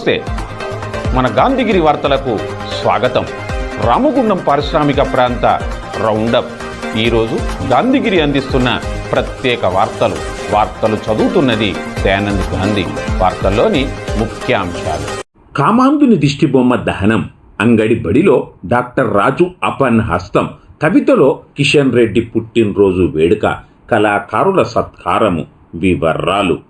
నమస్తే. మన గాంధీగిరి వార్తలకు స్వాగతం. రామగుండం పారిశ్రామిక ప్రాంత రౌండప్. ఈరోజు గాంధీగిరి అందిస్తున్న ప్రత్యేక వార్తలు. వార్తలు చదువుతున్నది దయానంద్ గాంధీ. వార్తల్లోని ముఖ్యాంశాలు. కామాంధుని దిష్టిబొమ్మ దహనం. అంగడి బడిలో డాక్టర్ రాజు అపన్ హస్తం కవితలో కిషన్ రెడ్డి పుట్టినరోజు వేడుక. కళాకారుల సత్కారము. వివరాలు.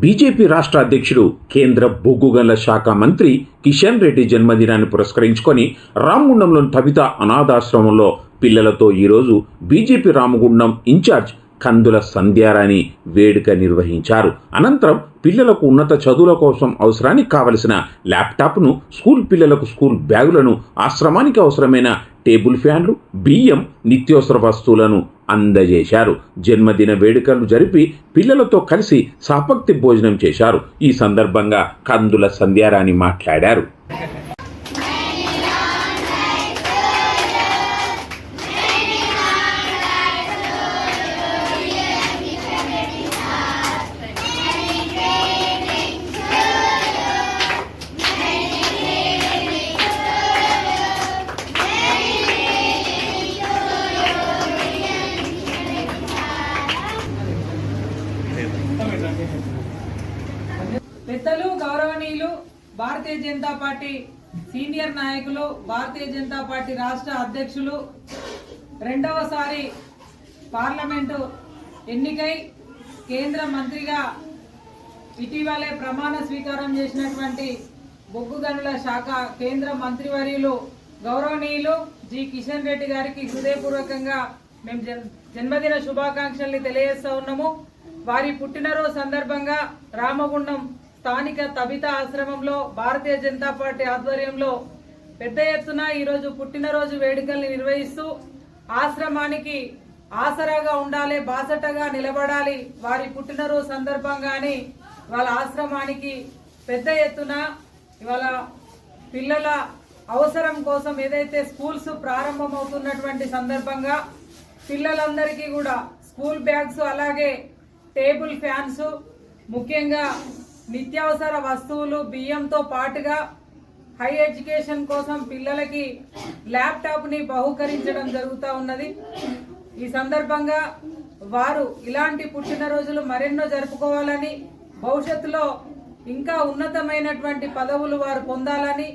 BJP రాష్ట్ర అధ్యక్షుడు కేంద్ర బొగ్గుగన్ల శాఖ మంత్రి కిషన్ రెడ్డి జన్మదినాన్ని పురస్కరించుకొని రామగుండంలోని తవిత అనాథాశ్రమంలో పిల్లలతో ఈరోజు బీజేపీ రామగుండం ఇన్ఛార్జ్ కందుల సంధ్యారాణి వేడుక నిర్వహించారు. అనంతరం పిల్లలకు ఉన్నత చదువుల కోసం అవసరానికి కావలసిన ల్యాప్టాప్ను స్కూల్ పిల్లలకు స్కూల్ బ్యాగులను ఆశ్రమానికి అవసరమైన టేబుల్ ఫ్యాన్లు బియ్యం నిత్యావసర వస్తువులను అందజేశారు. జన్మదిన వేడుకలు జరిపి పిల్లలతో కలిసి సాపక్తి భోజనం చేశారు. ఈ సందర్భంగా కందుల సంధ్యారాణి మాట్లాడారు. పార్టీ సీనియర్ నాయకులు భారతీయ జనతా పార్టీ రాష్ట్ర అధ్యక్షులు రెండవసారి పార్లమెంటు ఎన్నికై కేంద్ర మంత్రిగా ఇటీవలే ప్రమాణ స్వీకారం చేసినటువంటి బొగ్గు గనుల శాఖ కేంద్ర మంత్రివర్యులు గౌరవనీయులు జి. కిషన్ రెడ్డి గారికి హృదయపూర్వకంగా మేము జన్- జన్మదిన శుభాకాంక్షల్ని తెలియజేస్తా ఉన్నాము. వారి పుట్టినరోజు సందర్భంగా రామగుండం స్థానిక తబిత ఆశ్రమంలో భారతీయ జనతా పార్టీ ఆధ్వర్యంలో పెద్ద ఎత్తున ఈరోజు పుట్టినరోజు వేడుకల్ని నిర్వహిస్తూ ఆశ్రమానికి ఆసరాగా ఉండాలి బాసటగా నిలబడాలి వారి పుట్టినరోజు సందర్భంగాని వాళ్ళ ఆశ్రమానికి పెద్ద ఎత్తున ఇవాళ పిల్లల అవసరం కోసం ఏదైతే స్కూల్స్ ప్రారంభమవుతున్నటువంటి సందర్భంగా పిల్లలందరికీ కూడా స్కూల్ బ్యాగ్స్ అలాగే టేబుల్ ఫ్యాన్స్ ముఖ్యంగా నిత్యావసర వస్తువులు బియ్యంతో పాటుగా హై ఎడ్యుకేషన్ కోసం పిల్లలకి ల్యాప్టాప్ని బహుకరించడం జరుగుతూ ఉన్నది. ఈ సందర్భంగా వారు ఇలాంటి పుట్టినరోజులు మరెన్నో జరుపుకోవాలని భవిష్యత్తులో ఇంకా ఉన్నతమైనటువంటి పదవులు వారు పొందాలని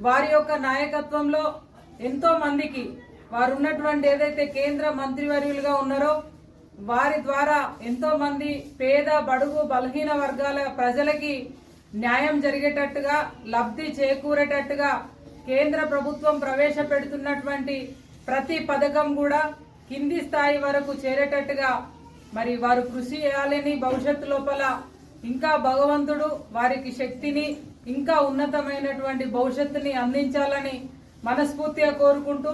వారి యొక్క నాయకత్వంలో ఎంతో మందికి వారు ఉన్నటువంటి ఏదైతే కేంద్ర మంత్రివర్యులుగా ఉన్నారో వారి ద్వారా ఎంతో మంది పేద బడుగు బలహీన వర్గాల ప్రజలకి న్యాయం జరిగేటట్టుగా లబ్ధి చేకూరేటట్టుగా కేంద్ర ప్రభుత్వం ప్రవేశపెడుతున్నటువంటి ప్రతి పథకం కూడా కింది స్థాయి వరకు చేరేటట్టుగా మరి వారు కృషి చేయాలని భవిష్యత్తు లోపల ఇంకా భగవంతుడు వారికి శక్తిని ఇంకా ఉన్నతమైనటువంటి భవిష్యత్తుని అందించాలని మనస్ఫూర్తిగా కోరుకుంటూ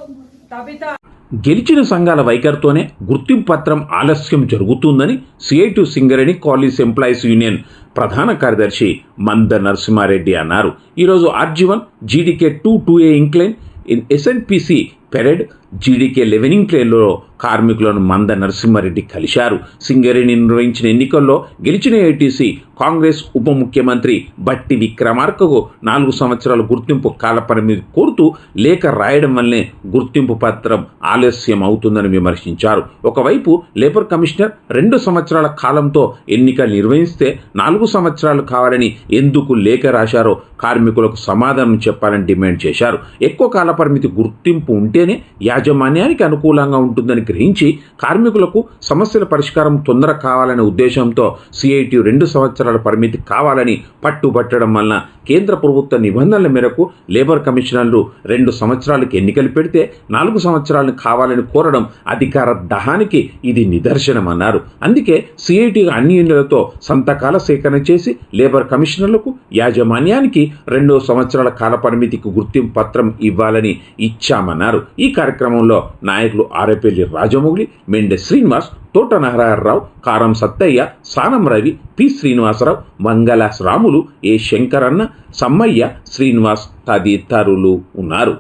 తబిత గెలిచిన సంఘాల వైఖరితోనే గుర్తింపు పత్రం ఆలస్యం జరుగుతుందని CITU Singareni college employees union ప్రధాన కార్యదర్శి మంద నరసింహారెడ్డి అన్నారు. ఈరోజు RG one GDK two two A incline in SNPC parade GDK లెవెనింగ్ ప్లేలో కార్మికులను మంద నరసింహారెడ్డి కలిశారు. సింగరేణి నిర్వహించిన ఎన్నికల్లో గెలిచిన ఏటీసీ కాంగ్రెస్ ఉప ముఖ్యమంత్రి బట్టి విక్రమార్కకు నాలుగు సంవత్సరాల గుర్తింపు కాలపరిమితి కోరుతూ లేఖ రాయడం వల్లే గుర్తింపు పత్రం ఆలస్యం అవుతుందని విమర్శించారు. ఒకవైపు లేబర్ కమిషనర్ రెండు సంవత్సరాల కాలంతో ఎన్నికలు నిర్వహిస్తే నాలుగు సంవత్సరాలు కావాలని ఎందుకు లేఖ రాశారో కార్మికులకు సమాధానం చెప్పాలని డిమాండ్ చేశారు. ఎక్కువ కాలపరిమితి గుర్తింపు ఉంటే ఉంటేనే యాజమాన్యానికి అనుకూలంగా ఉంటుందని గ్రహించి కార్మికులకు సమస్యల పరిష్కారం తొందర కావాలనే ఉద్దేశంతో సిఐటి రెండు సంవత్సరాల పరిమితి కావాలని పట్టుబట్టడం వలన కేంద్ర ప్రభుత్వ నిబంధనల మేరకు లేబర్ కమిషనర్లు రెండు సంవత్సరాలకు ఎన్నికలు పెడితే నాలుగు సంవత్సరాలను కావాలని కోరడం అధికార దహానికి ఇది నిదర్శనమన్నారు. అందుకే సిఐటి అన్ని యూనియన్లతో సంతకాల సేకరణ చేసి లేబర్ కమిషనర్లకు యాజమాన్యానికి రెండో సంవత్సరాల కాల పరిమితికి గుర్తింపు పత్రం ఇవ్వాలని ఇచ్చామన్నారు. ఈ కార్యక్రమంలో నాయకులు ఆరేపల్లి రాజమౌళి మెండె శ్రీనివాస్ తోట నారాయణరావు కారం సత్తయ్య సానం రవి పి శ్రీనివాసరావు మంగళ రాములు ఏ శంకరన్న సమ్మయ్య శ్రీనివాస్ తదితరులు ఉన్నారు.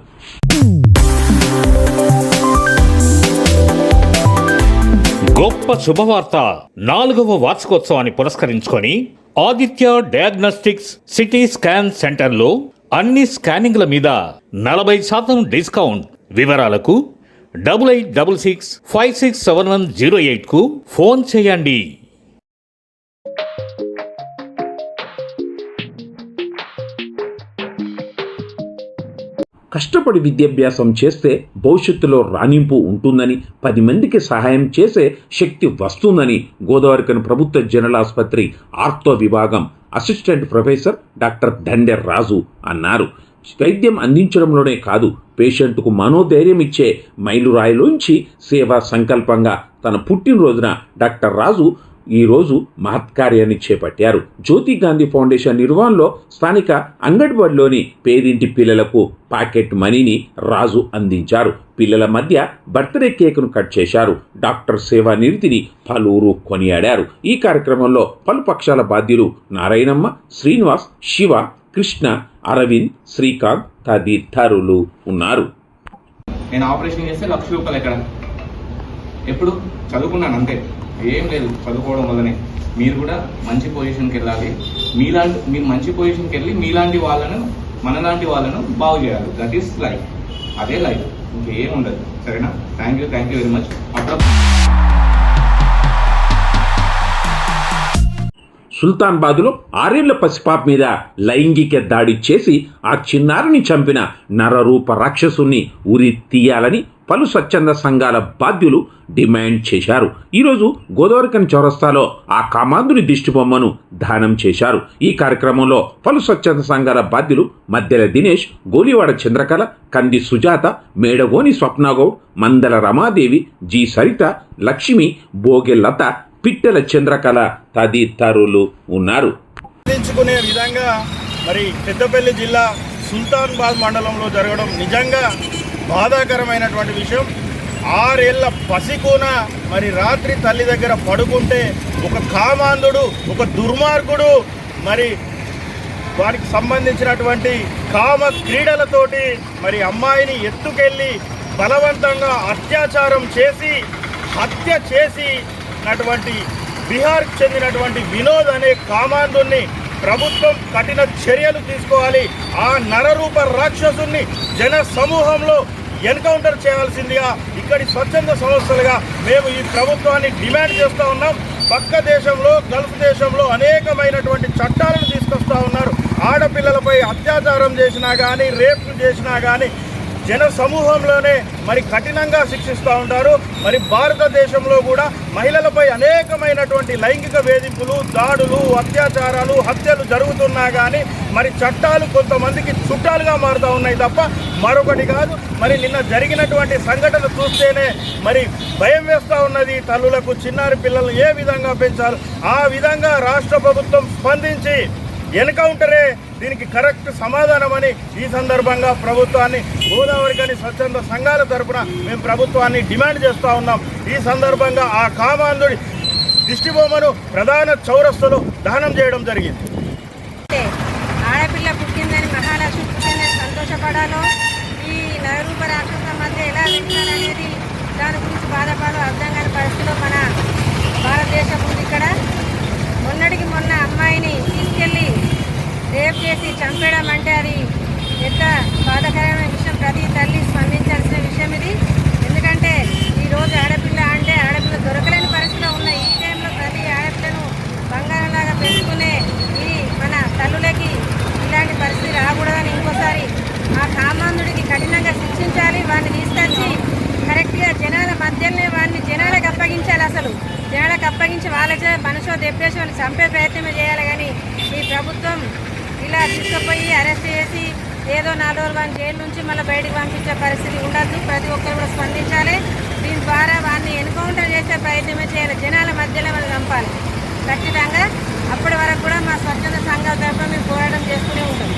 గొప్ప శుభవార్త నాలుగవ వార్షికోత్సవాన్ని పురస్కరించుకొని ఆదిత్య డయాగ్నోస్టిక్స్ సిటీ స్కాన్ సెంటర్లో అన్ని స్కానింగ్ల మీద నలభై శాతం డిస్కౌంట్ వివరాలకు double eight double six five six seven one zero ఎయిట్కు phone చేయండి. కష్టపడి విద్యాభ్యాసం చేస్తే భవిష్యత్తులో రాణింపు ఉంటుందని పది మందికి సహాయం చేసే శక్తి వస్తుందని గోదావరికను ప్రభుత్వ జనరల్ ఆసుపత్రి ఆర్థో విభాగం అసిస్టెంట్ ప్రొఫెసర్ డాక్టర్ దండెర్ రాజు అన్నారు. వైద్యం అందించడంలోనే కాదు పేషెంట్కు మనోధైర్యం ఇచ్చే మైలురాయిలోంచి సేవా సంకల్పంగా తన పుట్టినరోజున డాక్టర్ రాజు ఈరోజు మహత్కార్యాన్ని చేపట్టారు. జ్యోతి గాంధీ ఫౌండేషన్ నిర్వహణలో స్థానిక అంగన్వాడీలోని పేదింటి పిల్లలకు పాకెట్ మనీని రాజు అందించారు. పిల్లల మధ్య బర్త్డే కేకును కట్ చేశారు. డాక్టర్ సేవా నిరితిని పలువురు కొనియాడారు. ఈ కార్యక్రమంలో పలు పక్షాల బాధ్యులు నారాయణమ్మ శ్రీనివాస్ శివ కృష్ణ అరవింద్ శ్రీకాంత్ తదితరులు ఉన్నారు. నేను ఆపరేషన్ చేస్తే లక్ష రూపాయలు ఎక్కడ? ఎప్పుడు? చదువుకున్నాను అంతే. ఏం లేదు చదువుకోవడం వల్లనే. మీరు కూడా మంచి పొజిషన్కి వెళ్ళాలి. మీలాంటి మీరు మంచి పొజిషన్కి వెళ్ళి మీలాంటి వాళ్ళను మనలాంటి వాళ్ళను బాగు చేయాలి. దట్ ఈస్ లైఫ్ అదే లైఫ్ ఇంకేం ఉండదు. సరేనా? Thank you thank you very much అప్పుడు సుల్తాన్బాదులో ఆరేళ్ళ పసిపాప మీద లైంగిక దాడి చేసి ఆ చిన్నారిని చంపిన నరరూప రాక్షసుని ఉరి తీయాలని పలు స్వచ్ఛంద సంఘాల బాధ్యులు డిమాండ్ చేశారు. ఈరోజు గోదావరికన్ చౌరస్తాలో ఆ కామాంధుని దిష్టిబొమ్మను దానం చేశారు. ఈ కార్యక్రమంలో పలు స్వచ్ఛంద సంఘాల బాధ్యులు మద్దెల దినేష్ గోలివాడ చంద్రకళ కంది సుజాత మేడగోని స్వప్నగౌడ్ మందల రమాదేవి జి సరిత లక్ష్మి బోగె లత పిట్టెల చంద్రకళ తదితరులు ఉన్నారు. అందించుకునే విధంగా మరి పెద్దపల్లి జిల్లా సుల్తాన్బాద్ మండలంలో జరగడం నిజంగా బాధాకరమైనటువంటి విషయం. ఆరేళ్ళ పసికూన మరి రాత్రి తల్లి దగ్గర పడుకుంటే ఒక కామాంధుడు ఒక దుర్మార్గుడు మరి వారికి సంబంధించినటువంటి కామ క్రీడలతోటి మరి అమ్మాయిని ఎత్తుకెళ్ళి బలవంతంగా అత్యాచారం చేసి హత్య చేసి అటువంటి బీహార్కి చెందినటువంటి వినోద్ అనే కామాంధుణ్ణి ప్రభుత్వం కఠిన చర్యలు తీసుకోవాలి. ఆ నరరూప రాక్షసుని జన సమూహంలో ఎన్కౌంటర్ చేయాల్సిందిగా ఇక్కడి స్వచ్ఛంద సంస్థలుగా మేము ఈ ప్రభుత్వాన్ని డిమాండ్ చేస్తూ ఉన్నాం. పక్క దేశంలో గల్ఫ్ దేశంలో అనేకమైనటువంటి చట్టాలను తీసుకొస్తూ ఉన్నారు. ఆడపిల్లలపై అత్యాచారం చేసినా కానీ రేప్ చేసినా కానీ జన సమూహంలోనే మరి కఠినంగా శిక్షిస్తూ ఉంటారు. మరి భారతదేశంలో కూడా మహిళలపై అనేకమైనటువంటి లైంగిక వేధింపులు దాడులు అత్యాచారాలు హత్యలు జరుగుతున్నా కానీ మరి చట్టాలు కొంతమందికి చుట్టాలుగా మారుతూ ఉన్నాయి తప్ప మరొకటి కాదు. మరి నిన్న జరిగినటువంటి సంఘటన చూస్తేనే మరి భయం వేస్తూ ఉన్నది తల్లులకు. చిన్నారి పిల్లలను ఏ విధంగా పెంచాలి? ఆ విధంగా రాష్ట్ర ప్రభుత్వం స్పందించి ఎన్కౌంటరే దీనికి కరెక్ట్ సమాధానమని ఈ సందర్భంగా ప్రభుత్వాన్ని గోదావరి కానీ స్వచ్ఛంద సంఘాల తరపున మేము ప్రభుత్వాన్ని డిమాండ్ చేస్తూ ఉన్నాం. ఈ సందర్భంగా ఆ కామాంధుడి దిష్టిబొమ్మను ప్రధాన చౌరస్తులు దహనం చేయడం జరిగింది. ఆడపిల్ల పుట్టిందని మహాలక్ష్మి పుట్టిందని సంతోషపడాలో? ఈ నరరూప రాక్షస మధ్య ఎలా వెళ్తారనేది దాని గురించి బాధపడో అర్థం కాని పరిస్థితిలో మన భారతదేశం ఉంది ఇక్కడ. మొన్నటికి మొన్న అమ్మాయిని తీసుకెళ్ళి రేప్ చేసి చంపేయడం అంటే అది ఎంత బాధకరమైన విషయం. ప్రతి తల్లి స్పందించాల్సిన విషయం ఇది. ఎందుకంటే ఈరోజు ఆడపిల్ల అంటే ఆడపిల్ల దొరకలేని పరిస్థితిలో ఉన్న ఈ టైంలో ప్రతి ఆడపిల్లను బంగారంలాగా పెంచుకునే ఈ మన తల్లులకి ఇలాంటి పరిస్థితి రాకూడదని ఇంకోసారి ఆ కామాంధుడికి కఠినంగా శిక్షించాలి. వాడిని తీసుకొచ్చి కరెక్ట్గా జనాల మధ్యలోనే వాడిని జనాలకు అప్పగించాలి అసలు. జనాలకు అప్పగించి వాళ్ళ మనసు దెప్పేసి వాళ్ళు చంపే ప్రయత్నమే చేయాలి. కానీ ఈ ప్రభుత్వం ఇలా తీసుకుపోయి అరెస్ట్ చేసి ఏదో నాలుగు రోజులు వాడిని జైలు నుంచి మళ్ళీ బయటకు పంపించే పరిస్థితి ఉండదు. ప్రతి ఒక్కరు కూడా స్పందించాలి. దీని ద్వారా వారిని ఎన్కౌంటర్ చేసే ప్రయత్నమే చేయాలి. జనాల మధ్యలో మనం చంపాలి. ఖచ్చితంగా అప్పటి వరకు కూడా మా స్వచ్ఛంద సంఘాల తరఫున మేము పోరాటం చేస్తూనే ఉంటాం.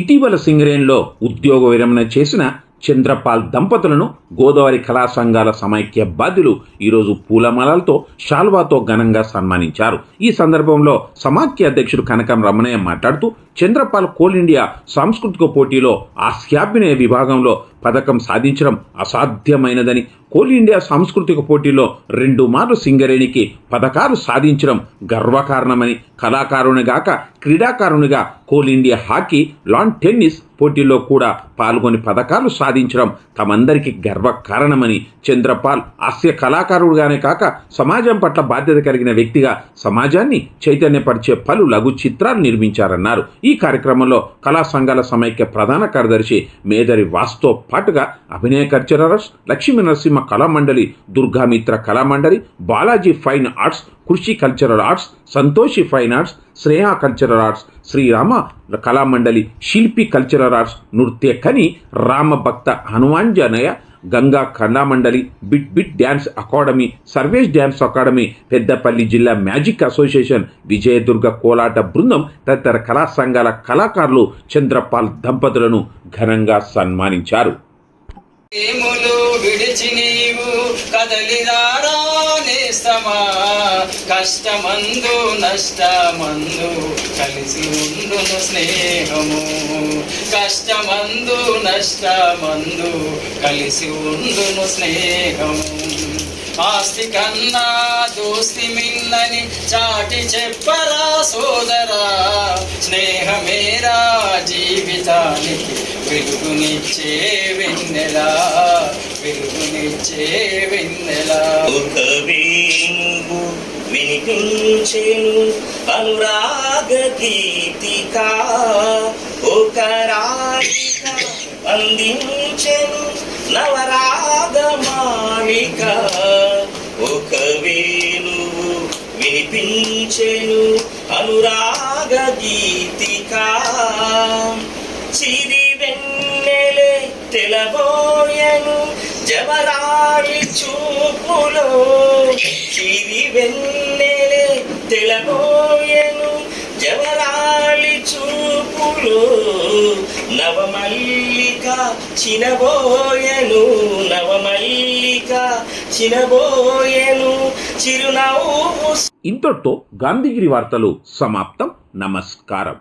ఇటీవల సింగరేణిలో ఉద్యోగ విరమణ చేసిన చంద్రపాల్ దంపతులను గోదావరి కళా సంఘాల సమైక్య బాధ్యులు ఈరోజు పూలమాలలతో షాల్వాతో ఘనంగా సన్మానించారు. ఈ సందర్భంలో సమాఖ్య అధ్యక్షుడు కనకం రమణయ్య మాట్లాడుతూ చంద్రపాల్ కోల్ ఇండియా సాంస్కృతిక పోటీలో హాస్యాభినయ విభాగంలో పథకం సాధించడం అసాధ్యమైనదని కోల్ ఇండియా సాంస్కృతిక పోటీలో రెండు మార్లు సింగరేణికి పథకాలు సాధించడం గర్వకారణమని కళాకారునిగాక క్రీడాకారునిగా coal India hockey lawn tennis పోటీల్లో కూడా పాల్గొని పథకాలు సాధించడం తమందరికీ గర్వకారణమని చంద్రపాల్ హాస్య కళాకారుడుగానే కాక సమాజం పట్ల బాధ్యత కలిగిన వ్యక్తిగా సమాజాన్ని చైతన్యపరిచే పలు లఘు చిత్రాలు నిర్మించారన్నారు. ఈ కార్యక్రమంలో కళా సంఘాల సమైక్య ప్రధాన కార్యదర్శి మేదరి వాస్తో పాటుగా Abhinaya cultures Lakshmi Narasimha Kalamandali Durgamitra Kalamandali Balaji fine arts Krishi cultural arts Santoshi fine arts Sreya cultural arts Srirama Kalamandali Shilpi cultural arts నృత్య కని Ramabhakta Hanumanjaneya Ganga Kalamandali bit bit dance academy Sarvesh dance academy Peddapalli జిల్లా magic association Vijayadurga కోలాట బృందం తదితర కళా సంఘాల కళాకారులు చంద్రపాల్ దంపతులను ఘనంగా సన్మానించారు. ఏములు విడిచి నీవు కదలిరారా నేస్తమా? కష్టమందు నష్టమందు కలిసి ఉండును స్నేహము. కష్టమందు నష్టమందు కలిసి ఉండును స్నేహము. ఆస్తి కన్నా దోస్తి మిన్నని చాటి చెప్పరా సోదరా. స్నేహమేరా జీవితానికి వెలుగునిచ్చే వెన్నెలా. వెలుగునిచ్చే వెన్నెలా. ఒక వేణువు వినిపించేను అనురాగ గీతిక. ఒక రాయిక అందించెను నవరాగ మాలిక ఒక వినిపించెను అనురాగ గీతిక. చిరి వెన్నెలే తెలబోయను జవరాడి చూపులో. చిరి వెన్నెలే తెలబోయను జవరా నవమల్లిక చినబోయను. నవమల్లిక చినబోయను. చిరునవ్వు ఇంతటితో గాంధీగిరి వార్తలు సమాప్తం. నమస్కారం.